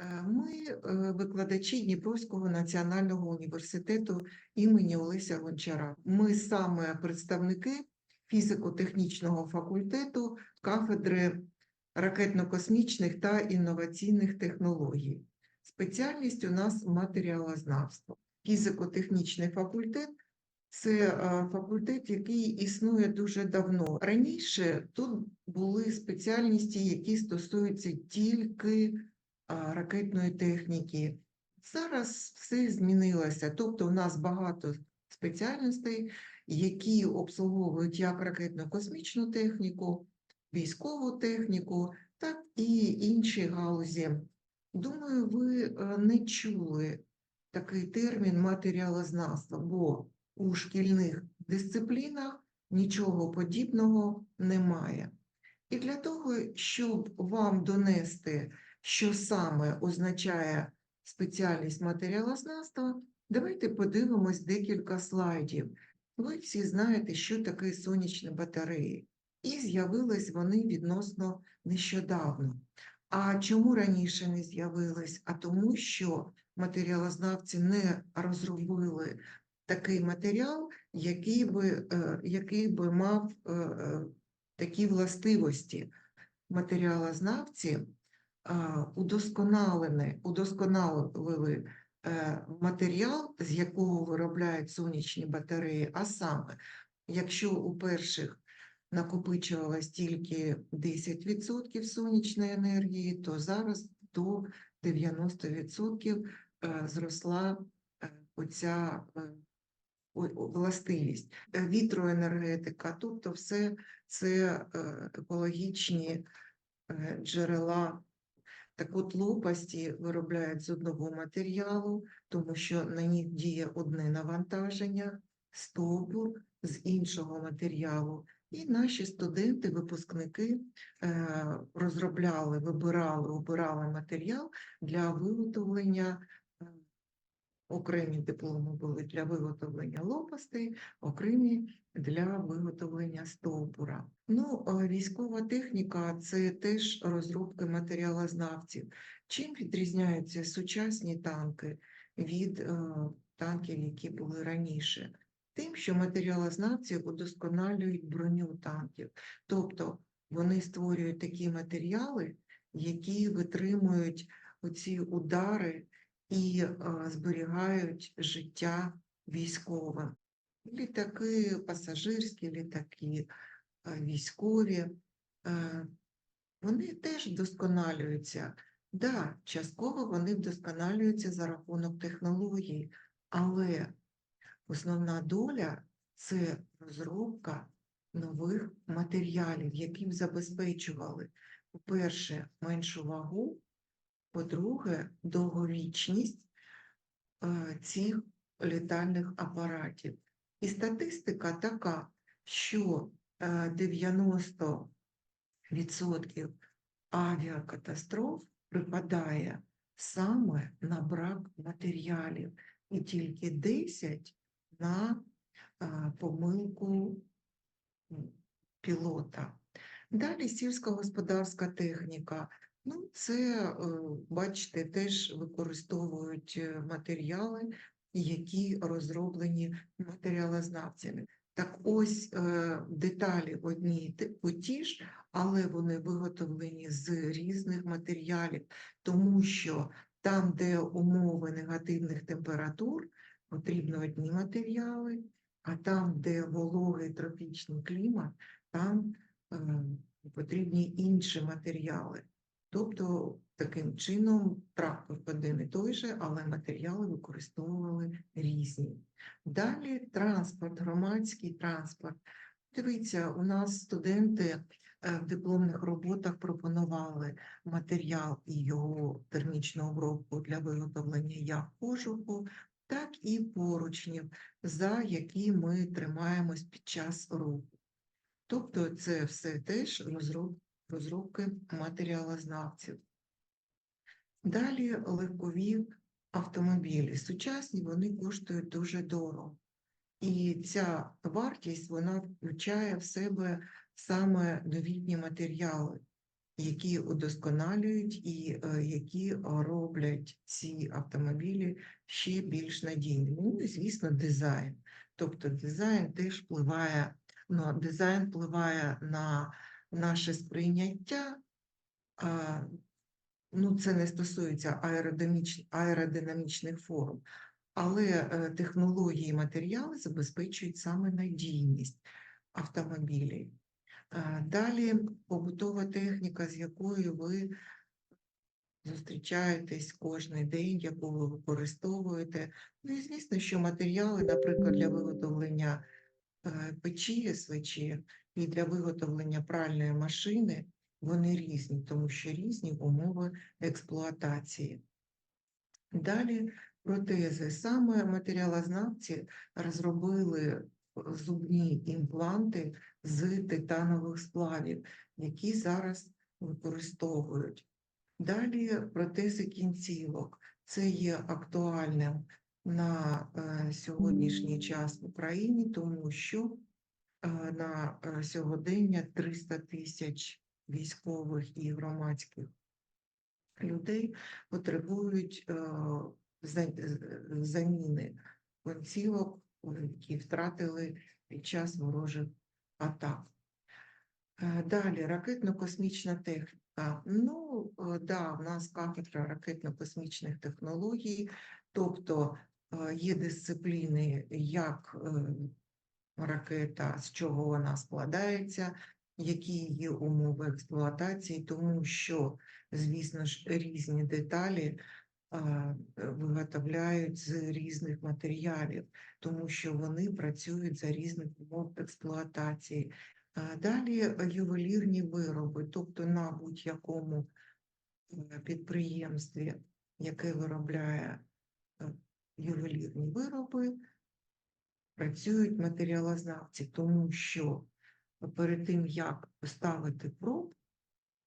Е, Ми е, викладачі Дніпровського національного університету імені Олеся Гончара. Ми саме представники фізико-технічного факультету кафедри ракетно-космічних та інноваційних технологій. Спеціальність у нас матеріалознавство. Фізико-технічний факультет це е, факультет, який існує дуже давно. Раніше тут були спеціальності, які стосуються тільки ракетної техніки. Зараз все змінилося. Тобто, у нас багато спеціальностей, які обслуговують як ракетно-космічну техніку, військову техніку, так і інші галузі. Думаю, ви е, не чули такий термін матеріалознавства, бо у шкільних дисциплінах нічого подібного немає. І для того, щоб вам донести, що саме означає спеціальність матеріалознавства, давайте подивимось декілька слайдів. Ви всі знаєте, що таке сонячні батареї, і з'явились вони відносно нещодавно. А чому раніше не з'явились? А тому, що матеріалознавці не розробили такий матеріал, який би, е, який би мав е, е, такі властивості. Матеріалознавці а, удосконалені, удосконалили е, матеріал, з якого виробляють сонячні батареї, а саме, якщо у перших накопичувалось тільки 10% сонячної енергії, то зараз до 90% е, зросла е, оця властивість. Вітроенергетика, тобто все це екологічні джерела. Так от лопасті виробляють з одного матеріалу, тому що на них діє одне навантаження, стовбур з іншого матеріалу. І наші студенти, випускники е, розробляли, вибирали, обирали матеріал для виготовлення. Окремі дипломи були для виготовлення лопастей, окремі для виготовлення стовбура. Ну, військова техніка це теж розробки матеріалознавців. Чим відрізняються сучасні танки від е, танків, які були раніше? Тим, що матеріалознавці удосконалюють броню танків, тобто вони створюють такі матеріали, які витримують оці удари і зберігають життя військовим. Літаки, пасажирські літаки, військові, е, вони теж вдосконалюються. Да, частково вони вдосконалюються за рахунок технологій, але основна доля це розробка нових матеріалів, які забезпечували, по-перше, меншу вагу, по-друге, довговічність е, цих літальних апаратів. І статистика така, що е, 90% авіакатастроф припадає саме на брак матеріалів, і тільки 10 на е, помилку пілота. Далі сільськогосподарська техніка. Ну, це, е, бачите, теж використовують е, матеріали, які розроблені матеріалознавцями. Так ось е, деталі одні ті- ж, але вони виготовлені з різних матеріалів, тому що там, де умови негативних температур, потрібні одні матеріали, а там, де вологий тропічний клімат, там потрібні інші матеріали. Тобто, таким чином, трактор один і той же, але матеріали використовували різні. Далі транспорт, громадський транспорт. Дивіться, у нас студенти е, в дипломних роботах пропонували матеріал і його термічну обробку для виготовлення як кожуху, так і поручнів, за які ми тримаємось під час руху. Тобто це все теж розроб- розробки матеріалознавців. Далі легкові автомобілі. Сучасні вони коштують дуже дорого. І ця вартість вона включає в себе саме новітні матеріали. які удосконалюють і е, які роблять ці автомобілі ще більш надійними. Ну і, звісно, дизайн. Тобто дизайн теж впливає, ну, дизайн впливає на наше сприйняття. а, Ну, це не стосується аеродинаміч... аеродинамічних форм, але е, технології і матеріали забезпечують саме надійність автомобілів. Е, Далі побутова техніка, з якою ви зустрічаєтесь кожен день, яку ви використовуєте. Ну і звісно, що матеріали, наприклад, для виготовлення печі, свечі і для виготовлення пральної машини, вони різні, тому що різні умови експлуатації. Далі протези. Саме матеріалознавці розробили зубні імпланти з титанових сплавів, які зараз використовують. Далі протези кінцівок. Це є актуальним на е, сьогоднішній час в Україні, тому що е, на е, сьогодення 300 тисяч військових і громадських людей потребують заміни кінцівок, які втратили під час ворожих атак. Е, Далі ракетно-космічна техніка. Ну, е, да, в нас кафедра ракетно-космічних технологій, тобто є дисципліни, як е, ракета, з чого вона складається, які є умови експлуатації, тому що, звісно ж, різні деталі виготовляють з різних матеріалів, тому що вони працюють за різних умов експлуатації. Далі е, ювелірні вироби, тобто на будь-якому е, підприємстві, яке виробляє е, ювелірні вироби, працюють матеріалознавці, тому що перед тим, як поставити проб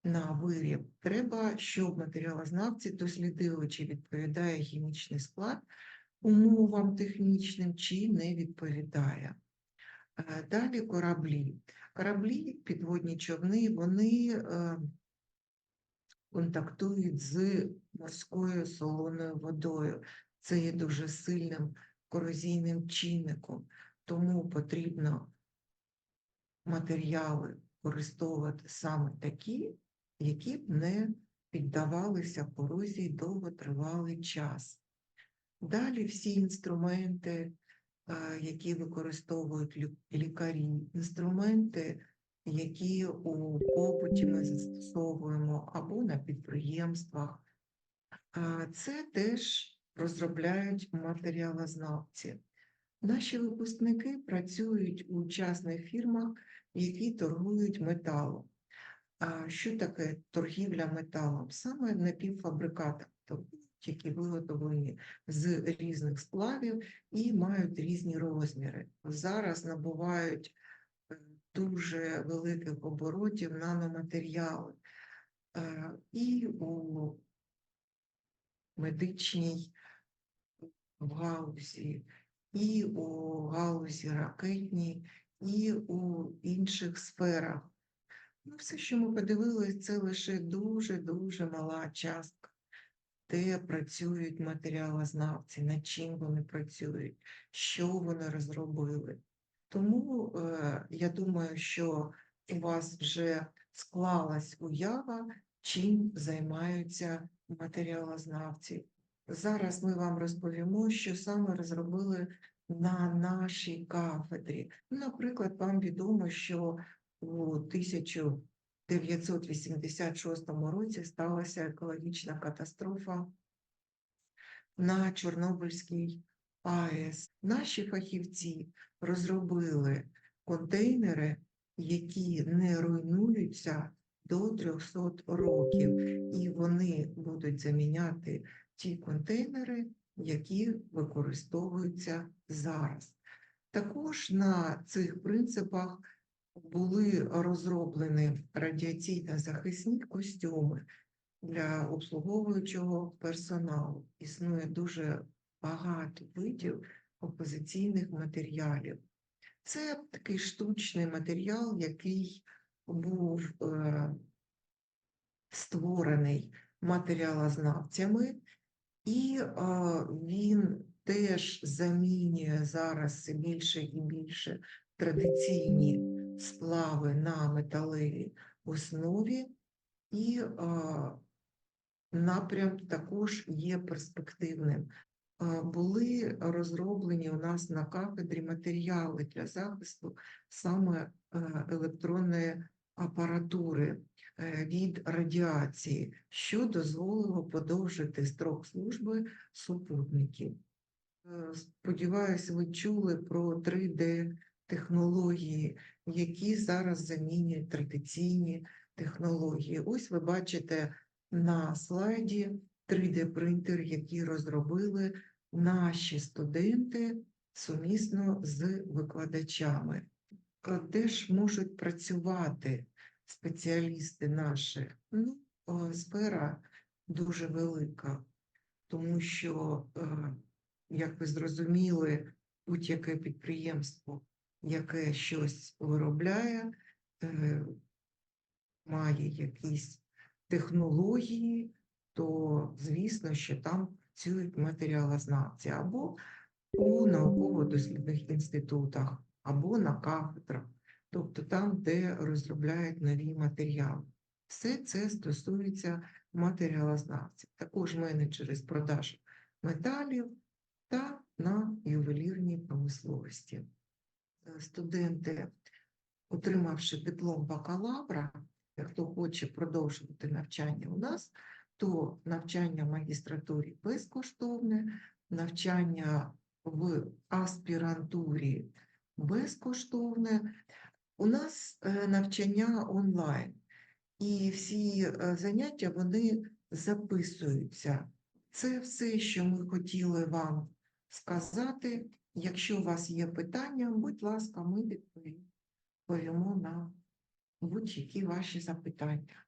на виріб, треба, щоб матеріалознавці дослідили, чи відповідає хімічний склад умовам технічним, чи не відповідає. Е, Далі кораблі. Кораблі, підводні човни, вони е, контактують з морською солоною водою. Це є дуже сильним корозійним чинником, тому потрібно матеріали використовувати саме такі, які б не піддавалися корозії довготривалий час. Далі всі інструменти, е, які використовують лікарі, інструменти, які у побуті ми застосовуємо або на підприємствах, це теж розробляють матеріалознавці. Наші випускники працюють у частних фірмах, які торгують металом. А що таке торгівля металом? Саме напівфабрикати, тобто які виготовлені з різних сплавів і мають різні розміри. Зараз набувають е, дуже великих оборотів наноматеріали. Е, І у медичній в галузі, і у галузі ракетній, і у інших сферах. Ну, все, що ми подивилися, це лише дуже-дуже мала частка, де працюють матеріалознавці, над чим вони працюють, що вони розробили. Тому е, я думаю, що у вас вже склалась уява, чим займаються матеріалознавці. Зараз ми вам розповімо, що саме розробили на нашій кафедрі. Наприклад, вам відомо, що у 1986 році сталася екологічна катастрофа на Чорнобильській АЕС. Наші фахівці розробили контейнери, які не руйнуються до 300 років, і вони будуть заміняти ті контейнери, які використовуються зараз. Також на цих принципах були розроблені радіаційно-захисні костюми для обслуговуючого персоналу. Існує дуже багато видів опозиційних матеріалів. Це такий штучний матеріал, який був е, створений матеріалознавцями, і е, він теж замінює зараз більше і більше традиційні сплави на металевій основі, і е, напрям також є перспективним. Е, Були розроблені у нас на кафедрі матеріали для захисту саме е, електронної апаратури е, від радіації, що дозволило подовжити строк служби супутників. Сподіваюсь, ви чули про 3D-технології, які зараз замінюють традиційні технології. Ось ви бачите на слайді 3D-принтер, який розробили наші студенти сумісно з викладачами. Де ж можуть працювати спеціалісти наші? Ну, сфера дуже велика, тому що, е, як ви зрозуміли, будь-яке підприємство, яке щось виробляє, е, має якісь технології, то звісно, що там працюють матеріалознавці або у науково-дослідних інститутах, або на кафедрах, тобто там, де розробляють нові матеріали. Все це стосується матеріалознавців, також менеджери з продаж металів та на ювелірній промисловості. Е, Студенти, отримавши диплом бакалавра, е, хто хоче продовжувати навчання у нас, то навчання в магістратурі безкоштовне, навчання в аспірантурі безкоштовне. У нас е, навчання онлайн, і всі е, заняття вони записуються. Це все, що ми хотіли вам сказати. Якщо у вас є питання, будь ласка, ми відповімо на будь-які ваші запитання.